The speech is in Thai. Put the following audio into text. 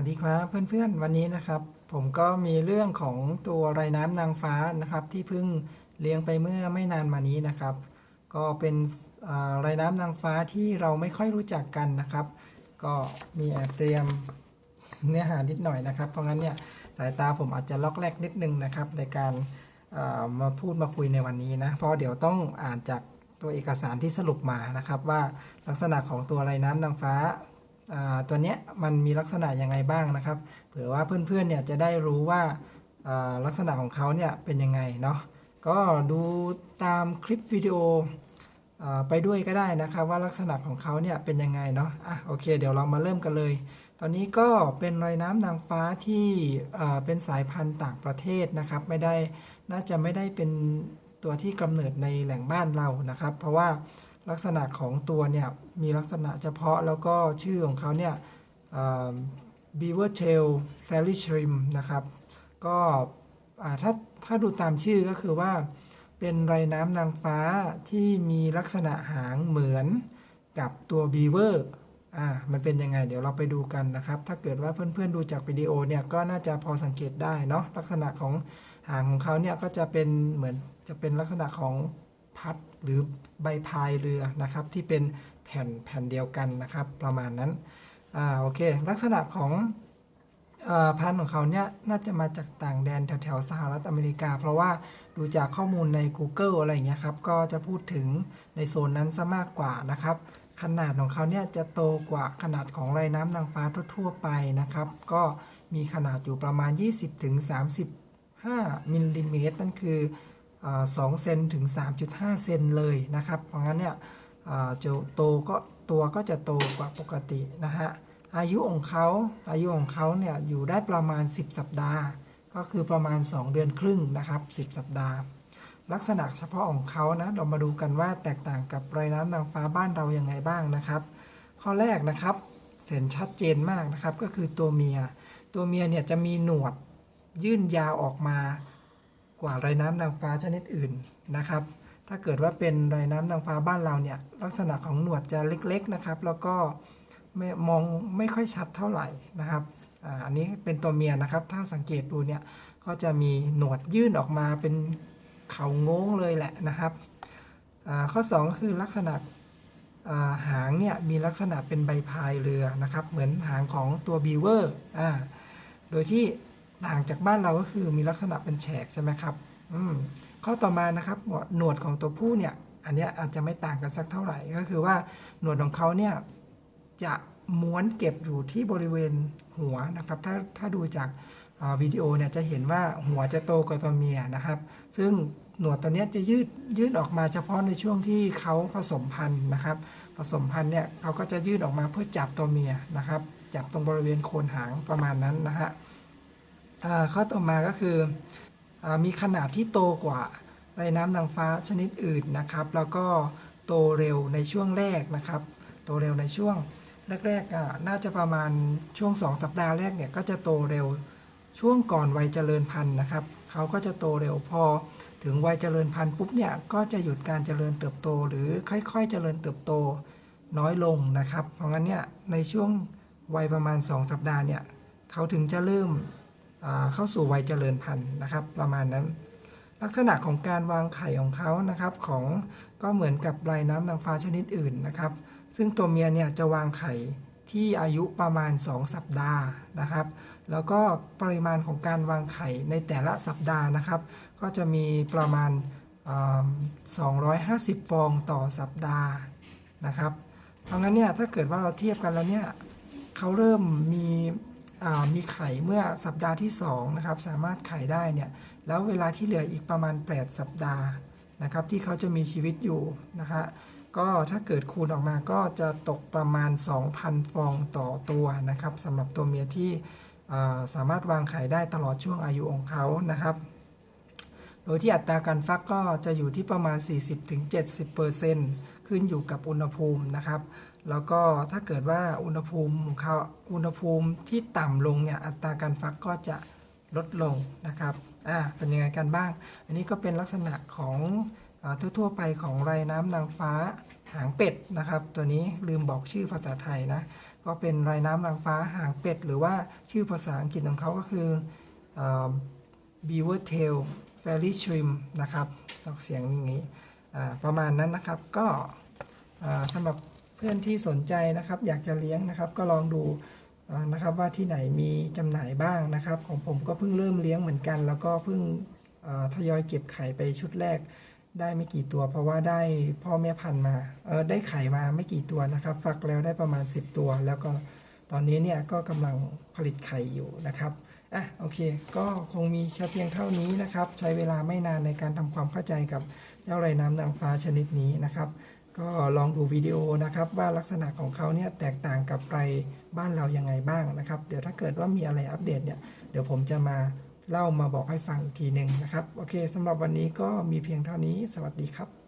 วัสดีครับเพื่อนๆวันนี้นะครับ ผมก็มีเรื่องของตัวไรน้ำนางฟ้านะครับ ที่เพิ่งเลี้ยงไปเมื่อไม่นานมานี้นะครับ ก็เป็นไรน้ำนางฟ้าที่เราไม่ค่อยรู้จักกันนะครับ ก็มีแอบเตรียมเนื้อหานิดหน่อยนะครับ เพราะงั้นเนี่ยสายตาผมอาจจะล็อกแรกนิดนึงนะครับ ในการมาพูดมาคุยในวันนี้นะเพราะเดี๋ยวต้องอ่านจากตัวเอกสารที่สรุปมานะครับ ว่าลักษณะของตัวไรน้ำนางฟ้า ตัวเนี้ยมันมีลักษณะยังไงบ้างนะครับ เผื่อว่าเพื่อนๆเนี่ยจะได้รู้ว่าลักษณะของเขาเนี่ยเป็นยังไงเนาะก็ดูตามคลิปวิดีโออไปด้วยก็ได้นะครับ ว่าลักษณะของเขาเนี่ยเป็นยังไงเนาะอะโอเค เดี๋ยวเรามาเริ่มกันเลย ตอนนี้ก็เป็นรอยน้ำนางฟ้าที่เป็นสายพันธุ์ต่างประเทศนะครับ ไม่ได้น่าจะไม่ได้เป็นตัวที่กำเนิดในแหล่งบ้านเรานะครับ เพราะว่า ลักษณะของตัวเนี่ยมีลักษณะเฉพาะแล้วก็ชื่อของเขาเนี่ย beaver tail fairy shrimp นะครับ ก็ถ้าถ้าดูตามชื่อก็คือว่า เป็นไรน้ำนางฟ้าที่มีลักษณะหางเหมือนกับตัว beaver อ่ามันเป็นยังไง เดี๋ยวเราไปดูกันนะครับ ถ้าเกิดว่าเพื่อนๆดูจากวิดีโอเนี่ยก็น่าจะพอสังเกตได้เนาะลักษณะของหางของเขาเนี่ยก็จะเป็นเหมือนจะเป็นลักษณะของ พัดหรือใบพายเรือนะครับ ที่เป็นแผ่นแผ่นเดียวกันนะครับ ประมาณนั้นอ่าโอเค ลักษณะของพันธุ์ของเขาเนี่ยน่าจะมาจากต่างแดนแถวแถวๆสหรัฐอเมริกา เพราะว่าดูจากข้อมูลใน Google อะไรอย่างเงี้ยครับ ก็จะพูดถึงในโซนนั้นซะมากกว่านะครับ ขนาดของเขาเนี่ยจะโตกว่าขนาดของไรน้ำนางฟ้าทั่วๆไปนะครับ ก็มีขนาดอยู่ประมาณ 20-35มิลลิเมตรนั่นคือ สองเซนถึง 3.5 เซนเลยนะครับ เพราะงั้นเนี่ยจะโตก็ตัวก็จะโตกว่าปกตินะฮะ อายุของเขาอายุของเขาเนี่ยอยู่ได้ประมาณ 10 สัปดาห์ ก็คือประมาณ 2 เดือนครึ่งนะครับ 10 สัปดาห์ ลักษณะเฉพาะของเขานะเรามาดูกันว่าแตกต่างกับไรน้ำนางฟ้าบ้านเรายังไงบ้างนะครับ ข้อแรกนะครับเห็นชัดเจนมากนะครับก็คือตัวเมีย ตัวเมียเนี่ยจะมีหนวดยื่นยาวออกมา กว่าไรน้ำนางฟ้าชนิดอื่นนะครับ ถ้าเกิดว่าเป็นไรน้ำนางฟ้าบ้านเราเนี่ยลักษณะของหนวดจะเล็กๆนะครับ แล้วก็ไม่มองไม่ค่อยชัดเท่าไหร่นะครับอันนี้เป็นตัวเมียนะครับ ถ้าสังเกตดูเนี่ยก็จะมีหนวดยื่นออกมาเป็นเขาโง้งเลยแหละนะครับ ข้อ 2 คือลักษณะาหางเนี่ยมีลักษณะเป็นใบพายเรือนะครับ เหมือนหางของตัวบีเวอร์อโดยที่ ต่างจากบ้านเราก็คือมีลักษณะเป็นแฉกใช่ไหมครับอืมข้อต่อมานะครับหนวดของตัวผู้เนี่ย อันนี้อาจจะไม่ต่างกันสักเท่าไหร่ก็คือว่าหนวดของเขาเนี่ยจะม้วนเก็บอยู่ที่บริเวณหัวนะครับ ถ้าถ้าดูจากาวิดีโอเนี่ยจะเห็นว่าหัวจะโตกว่าตัวเมียนะครับ ซึ่งหนวดตัวนี้จะยืดยืดออกมาเฉพาะในช่วงที่เขาผสมพันธุ์นะครับ ผสมพันธุ์เนี่ยเขาก็จะยืดออกมาเพื่อจับตัวเมียนะครับ จับตรงบริเวณโคนหางประมาณนั้นนะฮะ ข้อต่อมาก็คืออามีขนาดที่โตกว่าไรน้ำนางฟ้าชนิดอื่นนะครับ แล้วก็โตเร็วในช่วงแรกนะครับ โตเร็วในช่วงแรกๆอะน่าจะประมาณช่วง 2 สัปดาห์แรกเนี่ยก็จะโตเร็วช่วงก่อนวัยเจริญพันธุ์นะครับเขาก็จะโตเร็วพอถึงวัยเจริญพันธุ์ปุ๊บเนี่ยก็จะหยุดการเจริญเติบโต หรือค่อยๆ เจริญเติบโตน้อยลงนะครับ เพราะงั้นเนี่ยในช่วงวัยประมาณ 2 สัปดาห์เนี่ยเขาถึงจะเริ่ม เข้าสู่วัยเจริญพันธุ์นะครับ ประมาณนั้น ลักษณะของการวางไข่ของเขานะครับ ของก็เหมือนกับไรน้ำนางฟ้าชนิดอื่นนะครับ ซึ่งตัวเมียเนี่ยจะวางไข่ที่อายุประมาณ 2 สัปดาห์นะครับ แล้วก็ปริมาณของการวางไข่ในแต่ละสัปดาห์นะครับ ก็จะมีประมาณอ่า250 ฟองต่อสัปดาห์นะครับ เพราะงั้นเนี่ยถ้าเกิดว่าเราเทียบกันแล้วเนี่ยเขาเริ่มมี มีไข่เมื่อสัปดาห์ที่2นะครับสามารถไข่ได้เนี่ยแล้วเวลาที่เหลืออีกประมาณ 8 สัปดาห์นะครับที่เขาจะมีชีวิตอยู่นะฮะก็ถ้าเกิดคูณออกมาก็จะตกประมาณ 2,000 ฟองต่อตัวนะครับสำหรับตัวเมียที่สามารถวางไข่ได้ตลอดช่วงอายุของเขานะครับ โดยที่อัตราการฟักก็จะอยู่ที่ประมาณ 40-70% ขึ้นอยู่กับอุณหภูมินะครับ แล้วก็ถ้าเกิดว่าอุณหภูมิของเขาอุณหภูมิที่ต่ำลงเนี่ยอัตราการฟักก็จะลดลงนะครับอ่าเป็นยังไงกันบ้าง อันนี้ก็เป็นลักษณะของอทั่วๆไปของไรน้ำนางฟ้าหางเป็ดนะครับ ตัวนี้ลืมบอกชื่อภาษาไทยนะก็เป็นไรน้ำนางฟ้าหางเป็ด หรือว่าชื่อภาษาอังกฤษของเขาก็คืออ beaver tail fairy shrimp นะครับออกเสียงอย่างนี้ ประมาณนั้นนะครับก็สำหรับเพื่อนที่สนใจนะครับ อยากจะเลี้ยงนะครับ ก็ลองดูนะครับว่าที่ไหนมีจำหน่ายบ้างนะครับ ของผมก็เพิ่งเริ่มเลี้ยงเหมือนกัน แล้วก็เพิ่งทยอยเก็บไข่ไปชุดแรก ได้ไม่กี่ตัว เพราะว่าได้พ่อแม่พันธุ์มาเออได้ไข่มาไม่กี่ตัวนะครับ ฟักแล้วได้ประมาณ 10 ตัว แล้วก็ตอนนี้เนี่ยก็กำลังผลิตไข่อยู่นะครับ อะโอเค ก็คงมีแค่เพียงเท่านี้นะครับ ใช้เวลาไม่นานในการทำความเข้าใจกับเจ้าไรน้ำนางฟ้าชนิดนี้นะครับ ก็ลองดูวิดีโอนะครับ ว่าลักษณะของเขาเนี่ยแตกต่างกับไรบ้านเรายังไงบ้างนะครับ เดี๋ยวถ้าเกิดว่ามีอะไรอัปเดตเนี่ยเดี๋ยวผมจะมาเล่ามาบอกให้ฟังอีกทีหนึ่งนะครับ โอเคสำหรับวันนี้ก็มีเพียงเท่านี้ สวัสดีครับ